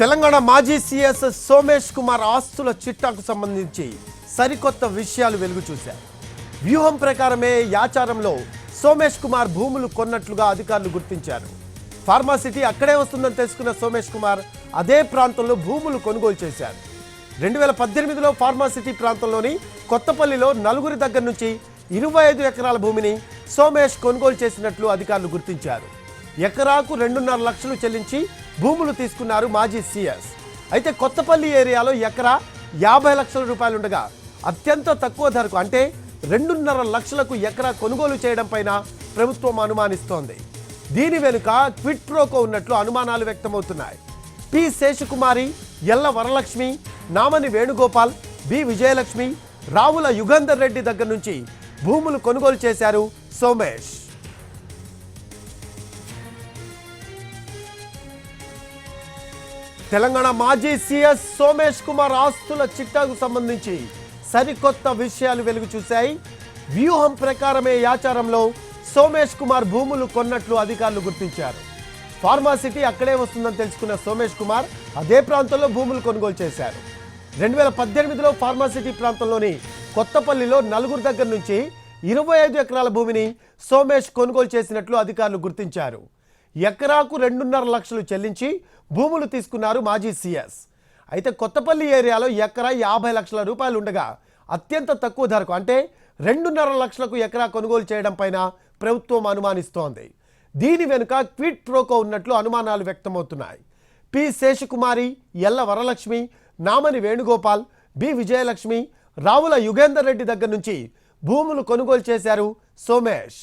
తెలంగాణ మాజీ సీఎస్ సోమేష్ కుమార్ ఆస్తుల చిట్టాకు సంబంధించి సరికొత్త విషయాలు వెలుగు చూశారు. వ్యూహం ప్రకారమే యాచారంలో సోమేష్ కుమార్ భూములు కొన్నట్లుగా అధికారులు గుర్తించారు. ఫార్మాసిటీ అక్కడే వస్తుందని తెలుసుకున్న సోమేష్ కుమార్ అదే ప్రాంతంలో భూములు కొనుగోలు చేశారు. రెండు వేల పద్దెనిమిదిలో ఫార్మాసిటీ ప్రాంతంలోని కొత్తపల్లిలో నలుగురి దగ్గర నుంచి ఇరవై ఐదు ఎకరాల భూమిని సోమేష్ కొనుగోలు చేసినట్లు అధికారులు గుర్తించారు. ఎకరాకు రెండున్నర లక్షలు చెల్లించి భూములు తీసుకున్నారు మాజీ సీఎస్. అయితే కొత్తపల్లి ఏరియాలో ఎకరా యాభై లక్షల రూపాయలుండగా అత్యంత తక్కువ ధరకు అంటే రెండున్నర లక్షలకు ఎకరా కొనుగోలు చేయడం పైన ప్రభుత్వం అనుమానిస్తోంది. దీని వెనుక క్విట్ ప్రోకో ఉన్నట్లు అనుమానాలు వ్యక్తమవుతున్నాయి. పి శేషకుమారి ఎల్ల వరలక్ష్మి నామని వేణుగోపాల్ బి విజయలక్ష్మి రావుల యుగంధర్ రెడ్డి దగ్గర నుంచి భూములు కొనుగోలు చేశారు సోమేష్. తెలంగాణ మాజీ సీఎస్ సోమేష్ కుమార్ ఆస్తుల చిట్టాకు సంబంధించి సరికొత్త విషయాలు వెలుగు చూశాయి. వ్యూహం ప్రకారమే యాచారంలో సోమేష్ కుమార్ భూములు కొన్నట్లు అధికారులు గుర్తించారు. ఫార్మాసిటీ అక్కడే వస్తుందని తెలుసుకున్న సోమేష్ కుమార్ అదే ప్రాంతంలో భూములు కొనుగోలు చేశారు. రెండు వేల పద్దెనిమిదిలో ఫార్మాసిటీ ప్రాంతంలోని కొత్తపల్లిలో నలుగురు దగ్గర నుంచి ఇరవై ఐదు ఎకరాల భూమిని సోమేష్ కొనుగోలు చేసినట్లు అధికారులు గుర్తించారు. ఎకరాకు రెండున్నర లక్షలు చెల్లించి భూములు తీసుకున్నారు మాజీ సీఎస్. అయితే కొత్తపల్లి ఏరియాలో ఎకరా యాభై లక్షల రూపాయలు ఉండగా అత్యంత తక్కువ ధరకు అంటే రెండున్నర లక్షలకు ఎకరా కొనుగోలు చేయడం పైన ప్రభుత్వం అనుమానిస్తోంది. దీని వెనుక క్విట్ ప్రోకో ఉన్నట్లు అనుమానాలు వ్యక్తమవుతున్నాయి. పి శేషకుమారి ఎల్ల వరలక్ష్మి నామని వేణుగోపాల్ బి విజయలక్ష్మి రావుల యుగేందర్ రెడ్డి దగ్గర నుంచి భూములు కొనుగోలు చేశారు సోమేష్.